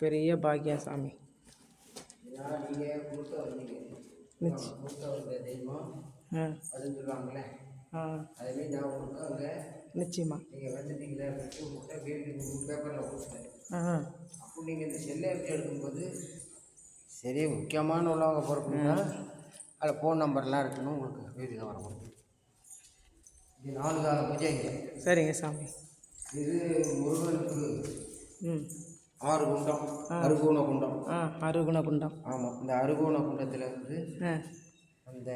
பெரிய பாக்கியம் சாமி நிச்சயம் நீங்கள் வந்துட்டீங்களே உங்கள்கிட்ட பேபி பேப்பரில் கொடுத்தேன் ஆ. அப்போ நீங்கள் இந்த செல்லை எப்படி எடுக்கும்போது சரி முக்கியமான உள்ளவங்க பொறுப்புன்னா அதில் ஃபோன் நம்பர்லாம் இருக்குன்னு உங்களுக்கு வீதியில் வர முடியும். இது நாலு கால பூஜைங்க சரிங்க சாமி. இது முருகனுக்கு ம். ஆறு குண்டம் அருகோண குண்டம் அருகுண குண்டம் ஆமாம் இந்த அருகோண குண்டத்தில் வந்து அந்த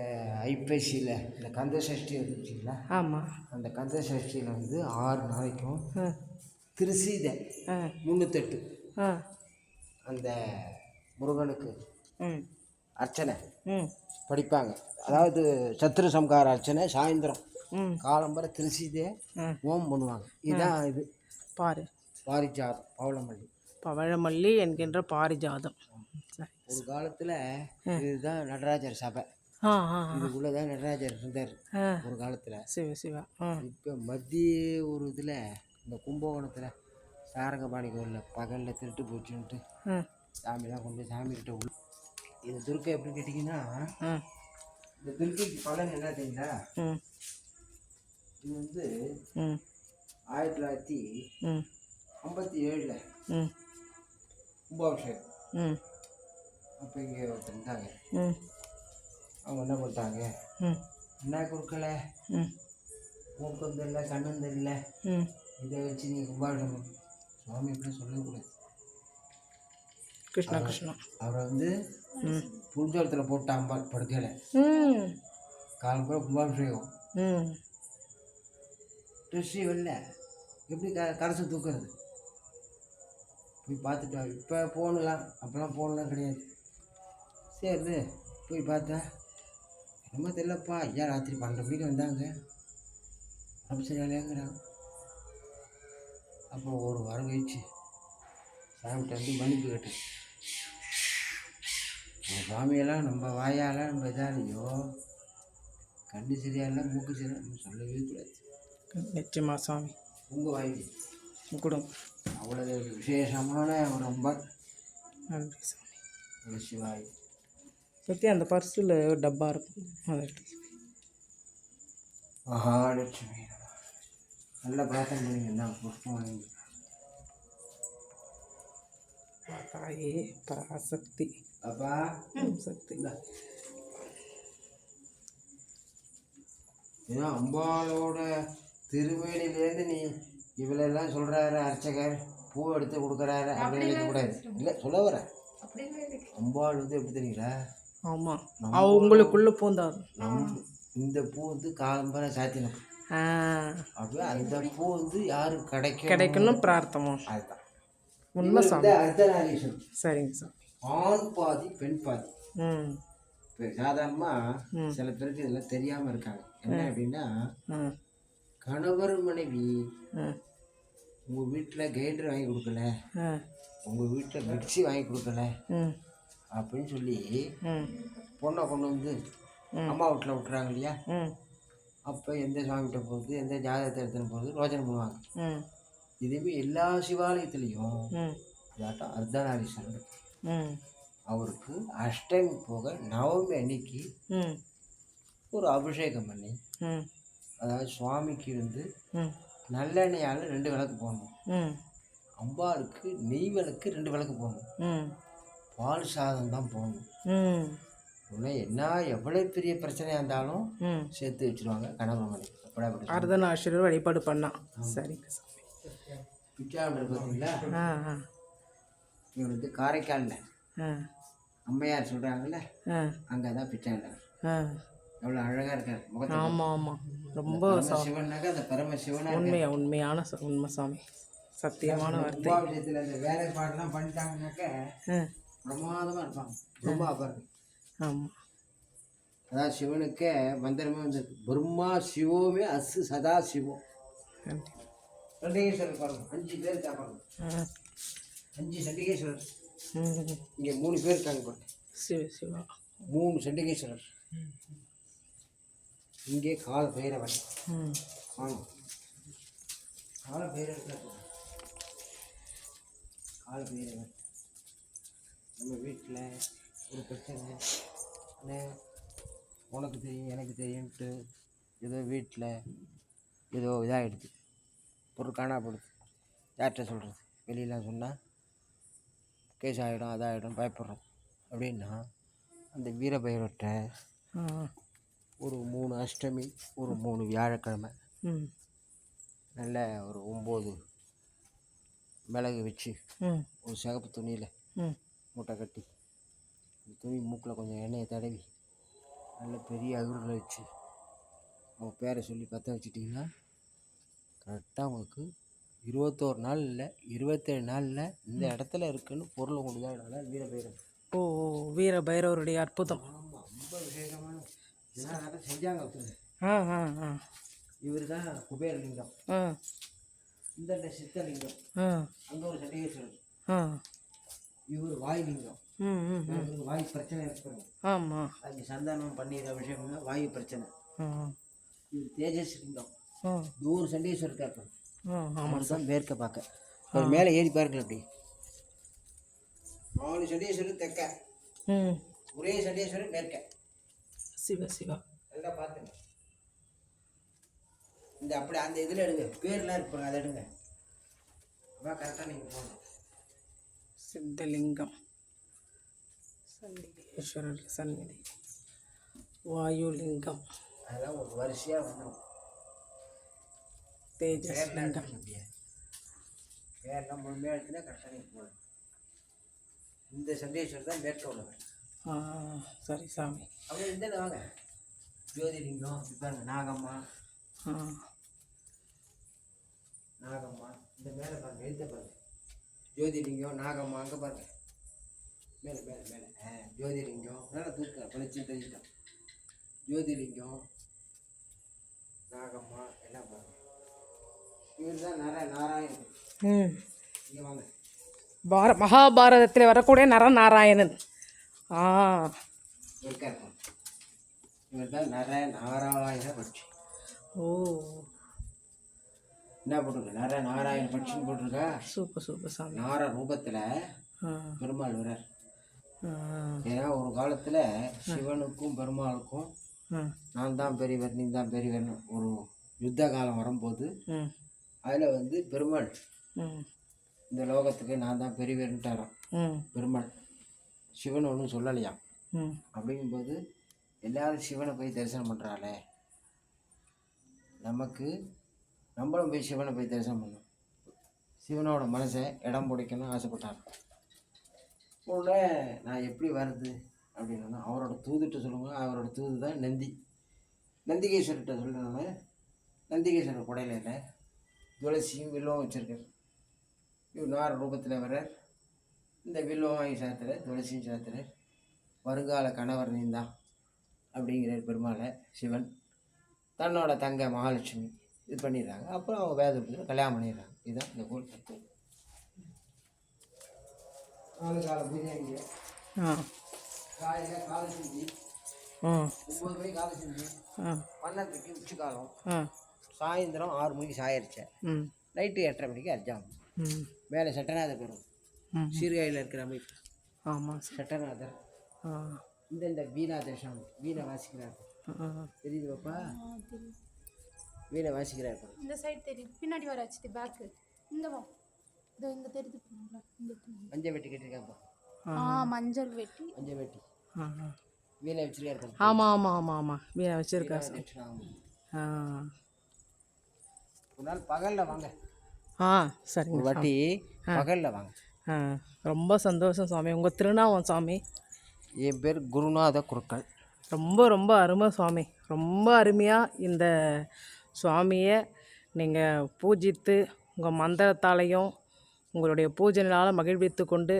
ஐப்பசியில் இந்த கந்த சஷ்டி வந்துச்சுங்களா ஆமாம் அந்த கந்த சஷ்டியில் வந்து ஆறு நாளைக்கும் திருசீதை முந்நூற்றெட்டு அந்த முருகனுக்கு அர்ச்சனை ம். படிப்பாங்க. அதாவது சத்ரு சம்கார அர்ச்சனை சாயந்தரம். ம். காலம்பர திருசீதை ஆ. ஓம் பண்ணுவாங்க. இதுதான் இது. பாரு. பாரிஜாதம் பவளமல்லி. பவழமல்லி என்கின்ற பாரிஜாதம். ஒரு காலத்தில் இதுதான் நடராஜர் சபை. ஆ ஆ ஆ. இதுக்குள்ளே தான் நடராஜர் இருந்தார் ஒரு காலத்தில். சிவ சிவா. இப்போ மத்திய ஒரு இதில் இந்த கும்பகோணத்தில் சாரங்கபாணி கோயிலில் பகலில் திருட்டு போச்சுன்ட்டு சாமிலாம் கொண்டு சாமிக்கிட்ட உள்ள இது துர்க்கை எப்படி கேட்டிங்கன்னா இந்த துர்க்கைக்கு பலன் என்ன தெரியுங்களா? ம் இது வந்து ம் ஆயிரத்தி தொள்ளாயிரத்தி ஐம்பத்தி ஏழில் ம் கும்பாபிஷேகம். ம். அப்போ இங்கே ஒருத்தர் இருந்தாங்க. ம். அவங்க என்ன பண்ணிட்டாங்க ம். என்ன கொடுக்கல? ம். மூக்கம் தெரியல கண்ணும் தெரியல ம். இதை வச்சு நீங்கள் கும்பாபிஷேகம். சுவாமி இப்படி சொல்லக்கூடாது கிருஷ்ணா கிருஷ்ணா. அவரை வந்து ம். புரிஞ்சோளத்தில் போட்டு அம்பாள் படுக்கையில். காலம்புற கும்பாபிஷேகம். ம். ட்ரெஸ்ஸு வெளில. எப்படி க கரசை தூக்குறது? போய் பார்த்துட்டு வா இப்போ ஃபோனுலாம் அப்போல்லாம் ஃபோன்லாம் கிடையாது. சரி போய் பார்த்தேன் என்னமோ தெரியலப்பா ஐயா ராத்திரி பன்னெண்டு மணிக்கு வந்தாங்க. ரொம்ப சரியாலேங்கிறாங்க அப்போ ஒரு வாரம் கழிச்சு சாமிகிட்ட வந்து மன்னிப்பு கேட்டேன். சாமியெல்லாம் நம்ம வாயால் நம்ம இதாலையோ கண்ணு சரியாயில்ல மூக்கு சரியா நம்ம சொல்லவே கூடாது. நிச்சயமா சாமி. உங்கள் வாங்கி கொடுங்க. அவ்வளவு விசேஷமான ஒரு அம்பாள் நன்றி சாமி. ஒரு சிவாய். பற்றி அந்த பர்ஸில் டப்பா இருக்கும். அதை எடுத்து மகாலட்சுமி. நல்ல பிரார்த்தனை பண்ணிங்க தான் புஷ்பம். வாங்கி தாயே பராசக்தி. அப்பா. சக்தி. ஏன்னா அம்பாளோட திருமேனிலேருந்து நீ இவ்வளெல்லாம் சொல்கிறாரு அர்ச்சகர் பூ எடுத்து கொடுக்குறாரு அப்படின்னு நினைக்கக்கூடாது இல்லை சொல்ல வர அம்பாள் வந்து எப்படி தெரியுங்களா? ஆமாம் அவங்களுக்குள்ளே பூந்தார் நம் இந்த பூ வந்து காலம்பர சாத்தினம் ஆ. அப்படியே அந்த பூ வந்து யாருக்கு கிடைக்கும் கிடைக்கணும் பிரார்த்தமோ. அதுதான். உண்மை சாமி. இந்த அர்த்தநாரீஸ்வரர். சரிங்க சாமி ஆண் பாதி பெண் பாதி. ம். இப்போ சாதாரணமாக. சில பேருக்கு இதெல்லாம் தெரியாமல் இருக்காங்க. என்ன அப்படின்னா கணவர் மனைவி உங்கள் வீட்டில் கிரைண்டர் வாங்கி கொடுக்கல உங்கள் வீட்டில் மிக்ஸி வாங்கி கொடுக்கல ம் அப்படின்னு சொல்லி பொண்ணை கொண்டு வந்து அம்மா வீட்டில் விட்டுறாங்க இல்லையா? அப்போ எந்த சாமிகிட்ட போகிறது எந்த ஜாதகத்தை எடுத்துன்னு போகிறது ரோஜனை பண்ணுவாங்க. ம் இதுவே எல்லா சிவாலயத்துலேயும் இதாட்டம் அர்த்தநாரீஸ்வரர். அவருக்கு அஷ்டமி போக நவமி அன்னைக்கு ஒரு அபிஷேகம் பண்ணி அதாவது சுவாமிக்கு வந்து நல்லெண்ணெயால் ரெண்டு விளக்கு போடணும். ம். அம்பாளுக்கு நெய் விளக்கு ரெண்டு விளக்கு போடணும். ம். பால் சாதம் தான் போடணும். உடனே என்ன எவ்வளோ பெரிய பிரச்சனையாக இருந்தாலும் சேர்த்து வச்சுருவாங்க அப்படி அர்த்தநாஸ்வரர் வழிபாடு பண்ணா. சரிங்க சாமி. பிச்சாண்டர் பார்த்தீங்களா? இவர் வந்து காரைக்காலில். அம்மையார் சொல்கிறாங்கல்ல அங்கே தான் பிச்சாண்டர் எவ்வளோ அழகாக இருக்கார் முகத்தை ஆமாம் ஆமாம் ரொம்ப சிவனாக அந்த பரமசிவனாக உண்மையா உண்மையான உண்மை சாமி. சத்தியமான வார்த்தை. கும்பாபிஷேகத்தில் அந்த வேலைப்பாடெல்லாம் பண்ணிட்டாங்கன்னாக்க ஆ. பிரமாதமாக இருப்பாங்க. ரொம்ப பாருங்க ஆமாம் அதாவது சிவனுக்கே மந்திரமே வந்திருக்கு. பிரம்மா சிவோமே அசு சதா சிவம் சண்டிகேஸ்வரர் பாருங்க. அஞ்சு பேர் இருக்கா பாருங்க. அஞ்சு சண்டிகேஸ்வரர். இங்கே மூணு பேர் இருக்காங்க பாருங்க. சிவ சிவா. மூணு சண்டிகேஸ்வரர். இங்கே கால பைரவன். ம். வாங்க கால பைரவர் கால பைரவன். நம்ம வீட்டில் ஒரு பிரச்சனை. அண்ணே உனக்கு தெரியும் எனக்கு தெரியும்ட்டு ஏதோ வீட்டில் ஏதோ இதாகிடுது பொருள் காணாப்படுது யார்கிட்ட சொல்கிறது வெளியெலாம் சொன்னால் கேஸ் ஆகிடும் அதாகிடும் பயப்படுறோம். அப்படின்னா அந்த வீரபைரவர்கிட்ட ஒரு மூணு அஷ்டமி ஒரு மூணு வியாழக்கிழமை. நல்ல ஒரு ஒம்பது மிளகு வச்சு ஒரு சிகப்பு துணியில் ம். மூட்டை கட்டி அந்த துணி மூக்கில் கொஞ்சம் எண்ணெயை தடவி நல்ல பெரிய அகுரில் வச்சு அவங்க பேரை சொல்லி பற்ற வச்சிட்டிங்கன்னா கரெக்டாக உங்களுக்கு இருபத்தோரு நாள் இல்லை இருபத்தேழு நாளில் இந்த இடத்துல இருக்குன்னு பொருளை கொண்டு தான் வீரபைரம் ஓ ஓ, வீர பைரவருடைய அற்புதம் ரொம்ப விசேஷமான இதெல்லாம் செஞ்சாங்க ஒருத்தர். இவர் தான் குபேரலிங்கம் இந்த சித்தலிங்கம் அங்கே ஒரு சண்டிகேஸ்வரர் இவர் வாயுலிங்கம் வாயு பிரச்சனை இருக்கிறோம் ஆமாம் அதுக்கு சந்தானம் பன்னீர் அபிஷேகம்னா வாயு பிரச்சனை. இது தேஜஸ் லிங்கம். நூறு சண்டீஸ்வரர் ஆ ஆமாம் தான் மேற்க பார்க்க. அவர் மேலே ஏறி பாருங்கள் அப்படி. நாலு சண்டீஸ்வரர் தெற்க. ஒரே சண்டீஸ்வரர் மேற்க. சிவ சிவா. நல்லா பார்த்துங்க. இந்த அப்படி அந்த இதில் எடுங்க. பேர்லாம் இருக்கு பாருங்க அதை எடுங்க. அதான் கரெக்டாக நீங்கள் போகணும். சித்தலிங்கம். சண்டிகேஸ்வரர் சந்நிதி. வாயுலிங்கம். அதெல்லாம் ஒரு வரிசையாக வந்துடும் தேஜஸ் லிங்கம் முடியாது பேர்லாம் முழுமையாக எடுத்துனா கரெக்டாக நீங்கள் போகணும். இந்த சண்டீஸ்வரர் தான் மேற்க உள்ளவர் ஆ சரி சாமி. வாங்க. ஜோதிலிங்கம் பாருங்க நாகம்மா. நாகம்மா இந்த மேலே பாருங்க எழுத்த பாருங்க. ஜோதிலிங்கம் நாகம்மா அங்கே பாருங்க. மேலே மேலே மேலே. ஜோதிலிங்கம். மேலே தூக்க பளிச்சு தெரிஞ்சிட்டோம் ஜோதிலிங்கம் நாகம்மா எல்லாம் பாருங்க. இவர் தான் நர நாராயணன். இங்கே வாங்க. பார மகாபாரதத்தில் வரக்கூடிய நரநாராயணன். ஆ. இருக்கார் பாருங்க. இவர் தான் நர நாராயண பட்சி. ஓ. என்ன போட்டிருக்கு நர நாராயண பட்சின்னு போட்டிருக்கா? சூப்பர் சூப்பர் சாமி. நார ரூபத்தில் பெருமாள் வரார் ஏன்னா ஒரு காலத்தில் சிவனுக்கும் பெருமாளுக்கும் நான் தான் பெரியவர் நீ தான் பெரியவர்னு ஒரு யுத்த காலம் வரும்போது அதில் வந்து பெருமாள் இந்த லோகத்துக்கு நான் தான் பெரியவர்ன்ட்டாராம். ம் பெருமாள். சிவன் ஒன்றும் சொல்லலையாம் அப்படிங்கும்போது எல்லாரும் சிவனை போய் தரிசனம் பண்ணுறாளே நமக்கு நம்மளும் போய் சிவனை போய் தரிசனம் பண்ணோம் சிவனோட மனசை இடம் பிடிக்கணும்னு ஆசைப்பட்டார். உடனே நான் எப்படி வருது அப்படின்னா அவரோட தூதுட்ட சொல்லுங்க அவரோட தூது தான் நந்தி. நந்திகேஸ்வரர்கிட்ட சொல்லணும்னா நந்திகேஸ்வரர் குடையில துளசியும் வில்லும் வச்சுருக்கார். இவர் நார ரூபத்தில் வர்றார். இந்த வில்லும் வாங்கி சாத்துற துளசியும் சாத்துற வருங்கால கணவர் நீந்தான் அப்படிங்கிறார் பெருமாளை சிவன். தன்னோட தங்க மகாலட்சுமி இது பண்ணிடுறாங்க. அப்புறம் அவங்க வேதத்தில் கல்யாணம் பண்ணிடுறாங்க. இதுதான் இந்த கோல் தத்துவம் நாலு கால பூஜை இங்கே ஆ. காலையில் காலை செஞ்சு ஒம்பது மணிக்கு காலை செஞ்சு பன்னெண்டுக்கு உச்சி காலம் ஆ. சாயந்தரம் ஆறு மணிக்கு சாயரிச்சேன் நைட்டு எட்டரை மணிக்கு அர்ஜாம் மேலே சட்டநாதர் பெறும் ம் சீர்காழியில் இருக்கிற அமைப்பு ஆமாம் சார் சட்டநாதர். இந்த இந்த வீணா தேசம் வீணை வாசிக்கிறார். தெரியுது பாப்பா? வீணை வாசிக்கிறார். இந்த சைடு தெரியுது. பின்னாடி வராச்சு பேக்கு இந்த வா. இதோ இங்க தெரியுது. மஞ்சள் வெட்டி கட்டிருக்காப்பா ஆ. மஞ்சள் வெட்டி. மஞ்சள் வெட்டி. வீணை வச்சிருக்காரு ஆமாம் ஆமாம் ஆமாம் ஆமாம் வீணை வச்சுருக்கா சார் தட்சிணாமூர்த்தி. ஆ. ஒரு நாள் பகலில் வாங்க. ஆ ஒரு சரிங்க வாட்டி பகலில் வாங்க. ரொம்ப சந்தோஷம் சாமி உங்கள் திருநாமம் சாமி என் பேர் குருநாத குருக்கள். ரொம்ப ரொம்ப அருமை சுவாமி. ரொம்ப அருமையாக இந்த சுவாமியை நீங்கள் பூஜித்து உங்கள் மந்திரத்தாலையும் உங்களுடைய பூஜனையால் மகிழ்வித்து கொண்டு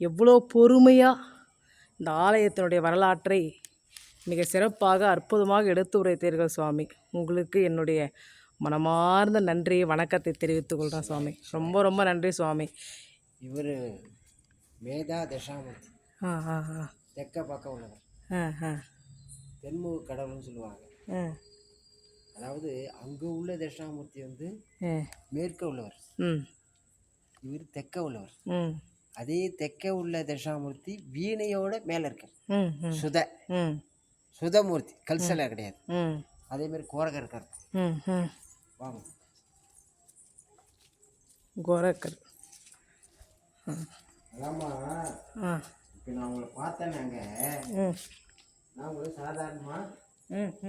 எவ்வளோ பொறுமையாக இந்த ஆலயத்தினுடைய வரலாற்றை மிக சிறப்பாக அற்புதமாக எடுத்து உரைத்தீர்கள் சுவாமி. உங்களுக்கு என்னுடைய மனமார்ந்த நன்றி வணக்கத்தை தெரிவித்துக் கொள்கிறேன் சுவாமி. ரொம்ப ரொம்ப நன்றி சுவாமி. இவர் மேதா தசாமூர்த்தி. தெற்க பக்கம் உள்ளவர். தென்முக கடவுள்னு சொல்லுவாங்க. அதாவது அங்கே உள்ள தட்சிணாமூர்த்தி வந்து மேற்க உள்ளவர். ம். இவர் தெற்க உள்ளவர். அதே தெற்கே உள்ள தட்சிணாமூர்த்தி வீணையோட மேலே இருக்கார் சுத. ம். சுதமூர்த்தி. கல்சலை கிடையாது. அதே மாதிரி கோரகர் இருக்கார் வாங்க. கோரக்கர். அதாம்மா இப்போ நான் உங்களை பார்த்தேன் நாங்கள் ம். நான் உங்களுக்கு சாதாரணமாக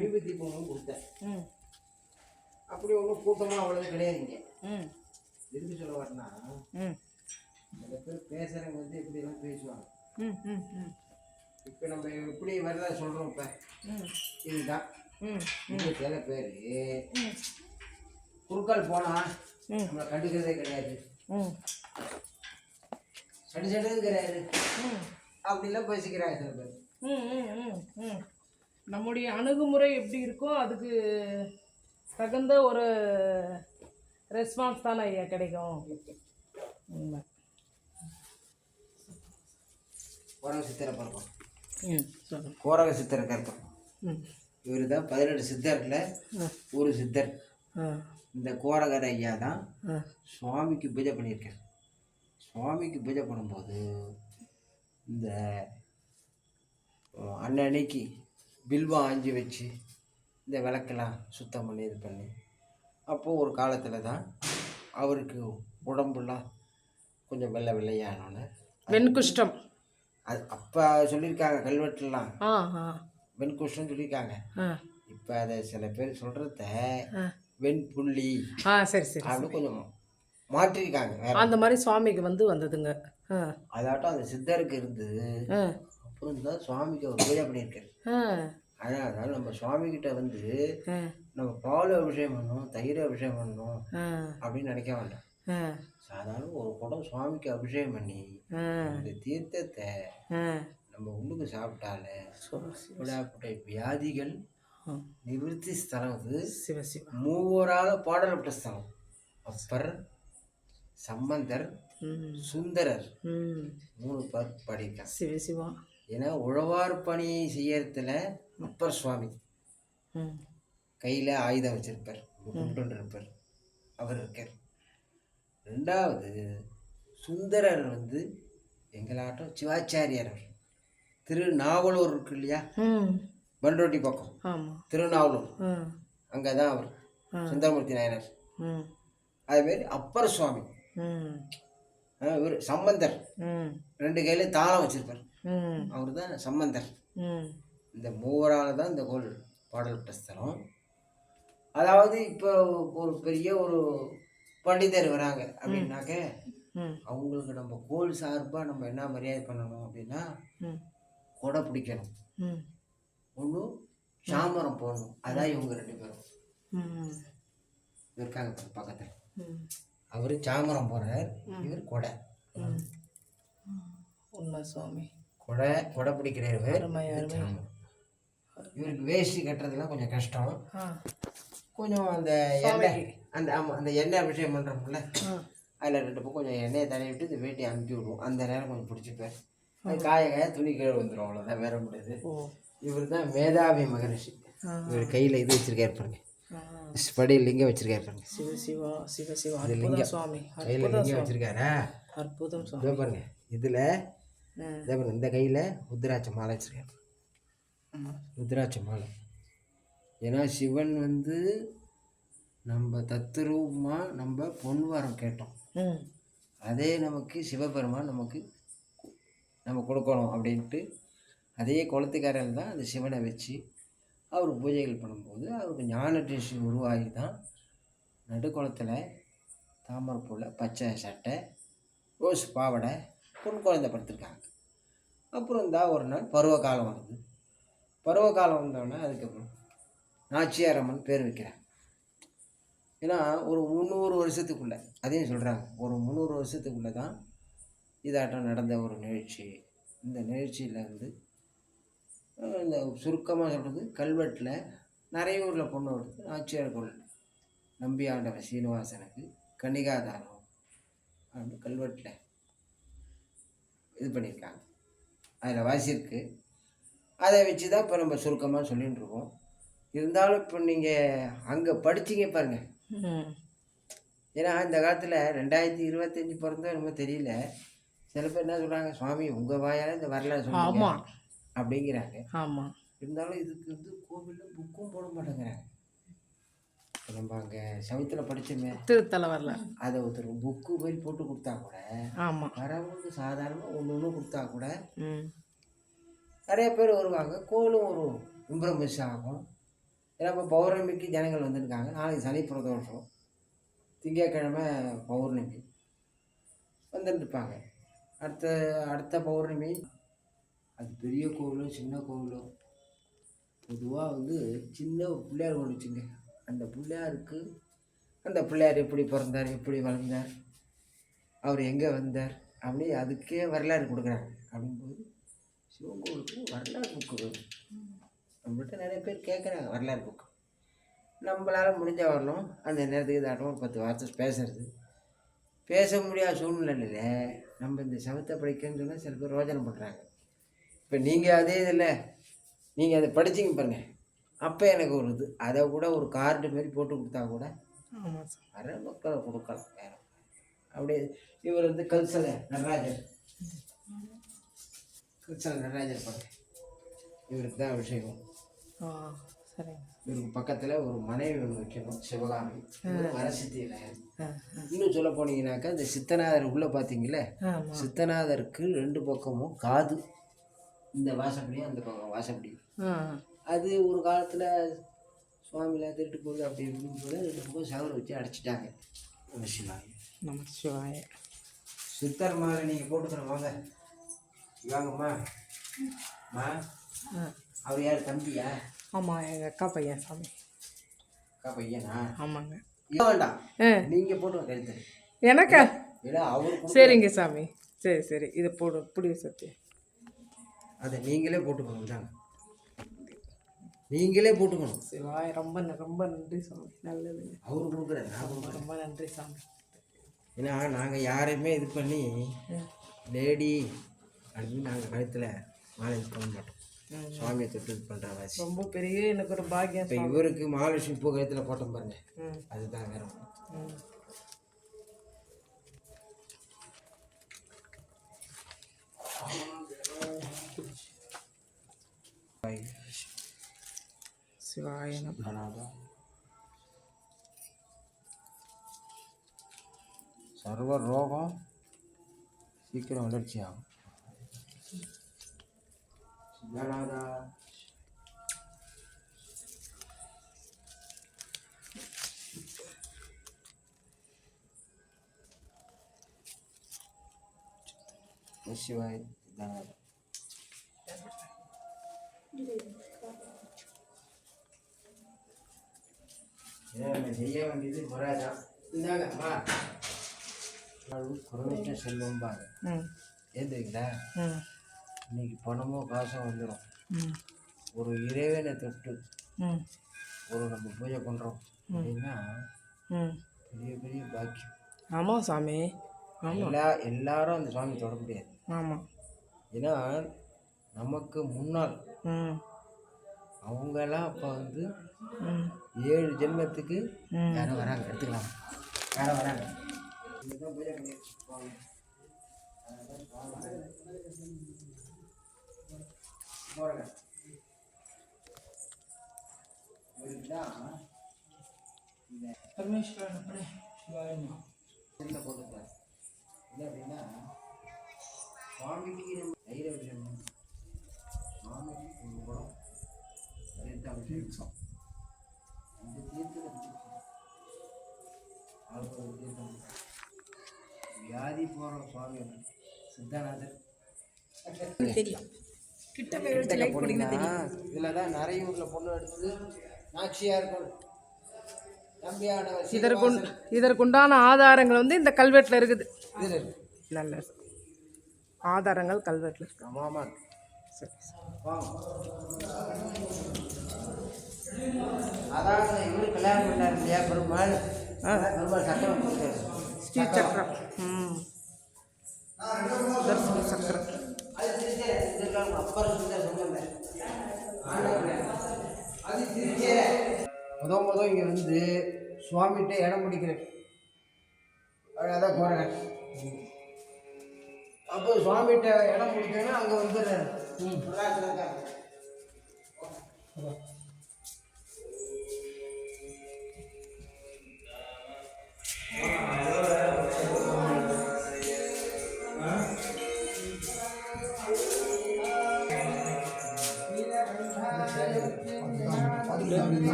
விபூதி பொங்கலும் கொடுத்தேன். அப்படி ஒன்றும் கூட்டமாக அவ்வளோ கிடையாது இங்கே. ம். எதுக்கு சொல்ல வரேன்னா சில பேர் பேசுகிறவங்க வந்து எப்படிலாம் பேசுவாங்க. இப்போ நம்ம எப்படி வரதா சொல்கிறோம் இப்போ. இதுதான். இங்கே சில பேர் ம். குறுக்கால் போனால். நம்மளை கண்டுக்கிறதே கிடையாது. சடி ம். அப்படிலாம் பேசிக்கிறாங்க சில பேர். நம்முடைய அணுகுமுறை எப்படி இருக்கோ அதுக்கு தகுந்த ஒரு ரெஸ்பான்ஸ் தானே ஐயா கிடைக்கும். கோரக சித்தரை பார்ப்போம். ம் சொல்லுங்க. கோரக சித்தரை கருப்போம் ம். இவர் தான் பதினெட்டு சித்தரில் ஒரு சித்தர். இந்த கோரகர் ஐயா தான் சுவாமிக்கு பூஜை பண்ணியிருக்கார். சுவாமிக்கு பூஜை பண்ணும்போது இந்த அன்னன்னைக்கு பில்வம் ஆஞ்சி வச்சு இந்த விளக்கெல்லாம் சுத்தம் பண்ணி இது பண்ணி அப்போது ஒரு காலத்தில் தான் அவருக்கு உடம்புலாம் கொஞ்சம் வெள்ளை வெள்ளையானோன்னு. வெண்குஷ்டம். அது அப்போ சொல்லியிருக்காங்க கல்வெட்டுலாம். வெண்குஷ்டம் சொல்லியிருக்காங்க. இப்போ அதை சில பேர் சொல்கிறத. வெண்புள்ளி சரி சரி. அப்படின்னு கொஞ்சம் மாற்றிருக்காங்க அந்த மாதிரி சுவாமிக்கு வந்து வந்ததுங்க. அதாட்டம் அந்த சித்தருக்கு இருந்து ஆ. அப்புறம் தான் சுவாமிக்கு அவர் பூஜை பண்ணியிருக்காரு. ஆனால் அதனால் நம்ம சுவாமிகிட்ட வந்து ஆ. நம்ம பால் அபிஷேகம் பண்ணணும் தயிர் அபிஷேகம் பண்ணணும் ஆ. அப்படின்னு நினைக்க வேண்டாம். சாதாரண ஒரு குடம் சுவாமிக்கு அபிஷேகம் பண்ணி அந்த தீர்த்தத்தை நம்ம உள்ளுக்கு சாப்பிட்டாலே. இப்படியாப்பட்ட வியாதிகள். நிவர்த்தி ஸ்தலம் அது. மூவரால் பாடல்பட்ட ஸ்தலம். அப்பர் சம்பந்தர் சுந்தரர். மூணு பேர் பாடியிருக்காங்க சிவ சிவா. ஏன்னா உழவார் பணியை செய்யறதுல அப்பர் சுவாமி. கையில் ஆயுதம் வச்சிருப்பார். குண்டு இருப்பார் அவர் இருக்கார். ரெண்டாவது சுந்தரர் வந்து எங்களாட்டம் சிவாச்சாரியார் அவர். திருநாவலூர் இருக்கு இல்லையா? ம். பண்ருட்டி பக்கம். திருநாவலூர். அங்கே தான் அவர். சுந்தரமூர்த்தி நாயனார். ம். அதேமாரி அப்பர் சுவாமி. இவர் சம்பந்தர். ம். ரெண்டு கையில் தாளம் வச்சிருப்பார். ம். அவர் தான் சம்பந்தர் இந்த மூவரால் தான் இந்த கோல் பாடல்பட்ட ஸ்தலம். அதாவது இப்போ ஒரு பெரிய ஒரு பண்டிதர் வராங்க அப்படின்னாக்க அவங்களுக்கு நம்ம கோல் சார்பாக நம்ம என்ன மரியாதை பண்ணணும் அப்படின்னா கொடை பிடிக்கணும். ஒன்று சாமரம் போடணும். அதான் இவங்க ரெண்டு பேரும். இருக்காங்க பக்கத்தில். அவர் சாமரம் போடுறார் இவர் கொடை. உண்மை சுவாமி. கொடை கொடை அருமை சாமரம். இவருக்கு வேஷ்டி கட்டுறதுலாம் கொஞ்சம் கஷ்டம். கொஞ்சம் அந்த எண்ணெய் அந்த ஆமாம் அந்த எண்ணெய் அபிஷேகம் பண்ணுறோம்ல அதில் ரெண்டு பக்கம் கொஞ்சம் எண்ணெயை தடவி விட்டு இந்த வேட்டி அமுத்தி விடுவோம். அந்த நேரம் கொஞ்சம் பிடிச்சிப்பேன் அது காய காய துணி கீழே வந்துடும் அவ்வளோதான் வேற முடியாது இவர் தான் மேதாவி மகரிஷி. இவர் கையில் இது வச்சிருக்காரு பாருங்க. படி லிங்கம் வச்சிருக்காரு பாருங்க. சிவ சிவா சிவ சிவா. இது லிங்கம். சுவாமி. கையில் லிங்கம் வச்சிருக்காரா? அற்புதம் சுவாமி. பாருங்க. இதில் இதோ பாருங்க. இந்த கையில் ருத்ராட்ச மாலை வச்சிருக்காரு. ருத்ராட்ச மாலை. ஏன்னா சிவன் வந்து நம்ம தத்துரூபமாக நம்ம பொன் வரம் கேட்டோம். அதே நமக்கு சிவபெருமான் நமக்கு நம்ம கொடுக்கணும் அப்படின்ட்டு அதே குளத்துக்காரர் தான் அந்த சிவனை வச்சு அவர் பூஜைகள் பண்ணும்போது அவருக்கு ஞான டிஷ் உருவாகி தான் நடுக்குளத்தில் தாமரைப்பூவில் பச்சை சட்டை ரோஸ் பாவாடை பொன் குழந்தை படுத்திருக்காங்க. அப்புறம் தான் ஒரு நாள் பருவகாலம் வருது. பருவகாலம் வந்தோடனே அதுக்கப்புறம் நாச்சியாரம்மன் பேர் வைக்கிறாங்க. ஏன்னா ஒரு முந்நூறு வருஷத்துக்குள்ளே அதையும் சொல்கிறாங்க ஒரு முந்நூறு வருஷத்துக்குள்ளே தான் இதாட்டம் நடந்த ஒரு நிகழ்ச்சி. இந்த நிகழ்ச்சியில் வந்து இந்த சுருக்கமாக சொல்கிறது கல்வெட்டில் நிறைய ஊரில் பொண்ணு வருது. நாச்சியார் கோயில். நம்பி ஆண்டவர் சீனிவாசனுக்கு கணிகாதாரம் அப்படின்னு கல்வெட்டில் இது பண்ணியிருக்காங்க. அதில் வாசியிருக்கு. அதை வச்சு தான் இப்போ நம்ம சுருக்கமாக சொல்லிட்டு இருக்கோம். இருந்தாலும் இப்போ நீங்கள் அங்கே படிச்சீங்க பாருங்கள் ஏன்னா இந்த காலத்தில் ரெண்டாயிரத்தி இருபத்தஞ்சி பிறந்தோ என்னமோ தெரியல. சில பேர் என்ன சொல்கிறாங்க சுவாமி உங்கள் வாயால் இந்த வரலாறு சொல்லுங்க அப்படிங்கிறாங்க. ஆமாம் இருந்தாலும் இதுக்கு வந்து கோவிலில் புக்கும் போட மாட்டேங்கிறாங்க. நம்ம அங்கே சவுத்தில் படித்தோமே திருத்தலை வரல அதை ஒருத்தர் புக்கு மாதிரி போட்டு கொடுத்தா கூட ஆமாம் வரவங்களுக்கு சாதாரணமாக ஒன்று ஒன்று கொடுத்தா கூட நிறைய பேர் வருவாங்க. கோவிலும் ஒரு இம்ப்ரமிஸ் ஆகும். ஏன்னா இப்போ பௌர்ணமிக்கு ஜனங்கள் வந்துருக்காங்க. நாளைக்கு சனி பிரதோஷம். திங்கட்கிழமை பௌர்ணமி. வந்துட்டு இருப்பாங்க அடுத்த அடுத்த பௌர்ணமி அது பெரிய கோவிலோ சின்ன கோவிலோ பொதுவாக வந்து சின்ன பிள்ளையார் ஒன்று வச்சுங்க அந்த பிள்ளையாருக்கு அந்த பிள்ளையார் எப்படி பிறந்தார் எப்படி வளர்ந்தார் அவர் எங்கே வந்தார் அப்படி அதுக்கே வரலாறு கொடுக்குறாங்க. அப்படிங்கும்போது சிவங்கோவிலுக்கு வரலாறு புக்கு வேணும். நம்மள்கிட்ட நிறைய பேர் கேட்குறாங்க வரலாறு புக்கு. நம்மளால் முடிஞ்ச வரணும். அந்த நேரத்துக்கு இதாட்டம் ஒரு பத்து வார்த்தை பேசுறது. பேச முடியாத சூழ்நிலையில் நம்ம இந்த சவத்தை படிக்கணும்னு சொன்னால் சில பேர் ரோஜனை பண்ணுறாங்க இப்போ நீங்கள் அதே இதில் நீங்கள் அதை படிச்சீங்க பாருங்க. அப்போ எனக்கு ஒரு இது அதை கூட ஒரு கார்டு மாதிரி போட்டு கொடுத்தா கூட வர மக்களை கொடுக்கலாம் வேற அப்படியே இவர் வந்து கல்சலை நடராஜர். கல்சலை நடராஜர் பாருங்க. இவருக்கு தான் அபிஷேகம். இவருக்கு பக்கத்தில் ஒரு மனைவி ஒன்று வைக்கணும் சிவகாமி. ஆ. இன்னும் சொல்ல போனீங்கன்னாக்கா இந்த சித்தநாதர் உள்ளே பார்த்தீங்களே சித்தநாதருக்கு ரெண்டு பக்கமும் காது. இந்த வாசப்படி அந்த பக்கம் வாசப்படி. அது ஒரு காலத்தில் சுவாமியில் திருட்டு போகுது அப்படி இருக்கும்போது ரெண்டு பக்கம் சவரை வச்சு அடைச்சிட்டாங்க. நம்ம சிவாய். நம சிவாய. சித்தர் மாலை நீங்கள் போட்டுக்கிறோம் வாங்க. வாங்கம்மா. மா. ஆ. அவர் யார் தம்பியா? ஆமாம் எங்கள் அக்கா பையன் சாமி. அக்கா பையனா? ஆமாங்க. வேண்டாம். நீங்கள் போட்டுங்க கழுத்து எனக்கா? சரிங்க சாமி. சரி சரி. இதை போடு புடி சத்தி. அதை நீங்களே போட்டுக்கணும் தாங்க நீங்களே போட்டுக்கணும். சிவாய ரொம்ப ரொம்ப நன்றி சாமி நல்லதுங்க அவரு கொடுக்குறாரு நான் ரொம்ப நன்றி சாமி. ஏன்னா நாங்கள் யாரையுமே இது பண்ணி லேடி அப்படின்னு நாங்கள் கழுத்தில் மாலை பண்ண மாட்டோம். சுவாமியை தொட்டு இது பண்ணுற வாசி. ரொம்ப பெரிய எனக்கு ஒரு பாக்கியம் இப்போ இவருக்கு மகாலட்சுமி பூ கழுத்தில் போட்டோம் பாருங்க. அதுதான் வேற ஒண்ணும். ம் சிவாய நம கணாதா சர்வ ரோகம் சீக்கிரம் செய்ய வேண்டியது முறைதான் இந்தாங்க அம்மா குறைவிட்ட செல்வம் பாரு. ம். இன்னைக்கு பணமோ காசோ வந்துடும் ஒரு இறைவனை தொட்டு ஒரு நம்ம பூஜை பண்ணுறோம் அப்படின்னா பெரிய பெரிய பாக்கியம். ஆமாம் சாமி. எல்லா எல்லாரும் அந்த சுவாமி தொட முடியாது. ஆமாம் ஏன்னா நமக்கு முன்னால் அவங்கெல்லாம் அப்போ வந்து ஏழு ஜென்மத்துக்கு ம். யாரும் வராங்க எடுத்துக்கலாம். யாரும் வராங்க. செல்ல போட்டுருக்காரு இல்லை அப்படின்னா சுவாமிக்கு நம்ம தைரிய விஷயம் சுவாமிக்கு ஒரு குடம் தீர்த்த அபிஷேகம் இந்த தீர்த்தத்தை ஒரு தீர்த்தம் வியாதி போகிற சுவாமி. சித்தநாதர் தெரியும் இதில் தான் நிறையூரில் பொண்ணு எடுத்து நாச்சியாக இருக்கும் தம்பியானவர் இதற்குண் இதற்குண்டான ஆதாரங்கள் வந்து இந்த கல்வெட்டில் இருக்குது. நல்ல ஆதாரங்கள் கல்வெட்டில் இருக்கு. ஆமாம் அதாவது இவரு கல்யாணம் பண்ணார் இல்லையா பெருமாள்? அதான் பெருமாள் சக்கரம். ஸ்ரீ சக்கரம். ம். சுதர்சன சக்கரம். முத முத இங்கே வந்து சுவாமிகிட்ட இடம் பிடிக்கிறேன். அதான் போகிறேன் அப்போ சுவாமிகிட்ட இடம் கொடுத்தோன்னா அங்கே வந்துடுறேன் 嗯。